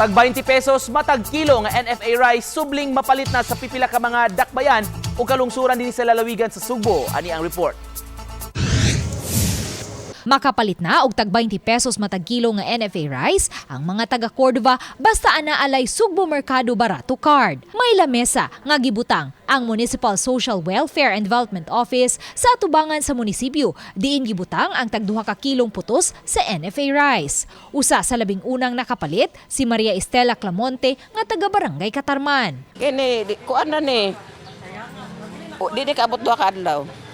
Tag 20 pesos matag kilo nga NFA rice subling mapalit na sa pipila ka mga dakbayan o kalungsuran din sa lalawigan sa Sugbo. Ani ang report. Makapalit na og tag 20 pesos matag kilo nga NFA rice ang mga taga Cordova basta ana alay Sugbo Mercado Barato card. May lamesa nga gibutang ang Municipal Social Welfare and Development Office sa atubangan sa munisipyo diin gibutang ang tag duha ka kilong putos sa NFA rice. Usa sa labing unang nakapalit si Maria Estela Clamonte nga taga Barangay Katarman. Kini, kuan na ni. O, di di kaabot duha ka adlaw.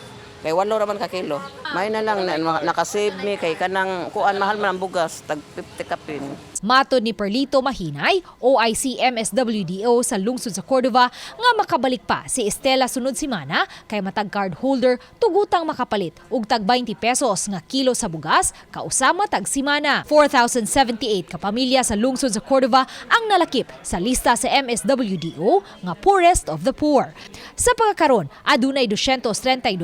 Kay walo raman ka kilo. May na lang na, nakasave mi kay kanang kuan mahal man ang bugas tag 50 kapin. Matod ni Perlito Mahinay, OIC MSWDO sa lungsod sa Cordova, nga makabalik pa si Estela sunod simana kay matag card holder tugutang makapalit og tag 20 pesos nga kilo sa bugas kausama tag simana. 4,078 ka pamilya sa lungsod sa Cordova ang nalakip sa lista sa MSWDO nga poorest of the poor. Sa pagkakaroon, adunay 232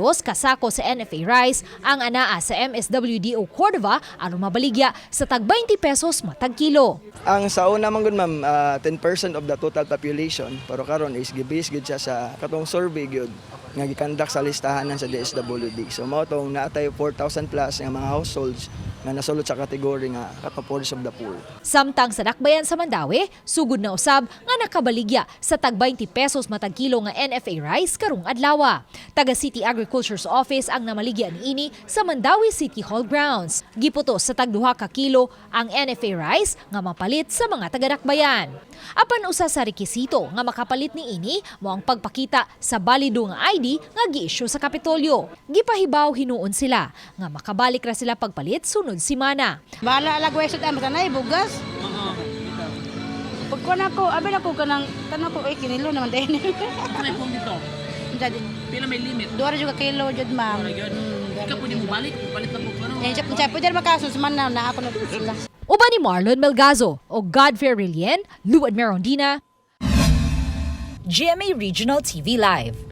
kasako sa NFA rice ang anaa sa MSWDO Cordova aron mabaligya sa tag 20 pesos matag kilo. Ang sa una man gud ma'am, ah, 10% of the total population, pero karon is gibase gid siya sa katong survey gyud nga gikandak sa listahanan sa DSWD. So mao tong naatay 4,000 plus nga mga households nga nasulod sa kategory nga katapores of the poor. Samtang sa Dakbayan sa Mandawi, sugod na usab nga nakabaligya sa tag 20 pesos matag kilo nga NFA rice karong adlaw. Taga City Agriculture's Office ang namaligya niini sa Mandawi City Hall grounds. Giputos sa tag duha ka kilo ang NFA rice nga mapalit sa mga taga Dakbayan. Apan usa sa rekisito nga makapalit ni ini mo ang pagpakita sa balido nga ID nga gi-issue sa Kapitolyo. Gipahibaw hinuon sila nga makabalik ra sila pagpalit sunod simana. Bala lagway sa tama tanay bugas. Pag ko na ko, abi na ko kanang tanong ko ay kinilo naman din. Ano yung phone dito? Jadi Pila may limit. dua juga kilo jud ma'am. Yun. Ikaw pwede mo balik. Balik na po ko. Yan siya siya pwede makasus man na na ako na sila. Uban ni Marlon Melgazo o Godfrey Rilien, Luad Merondina, GMA Regional TV Live.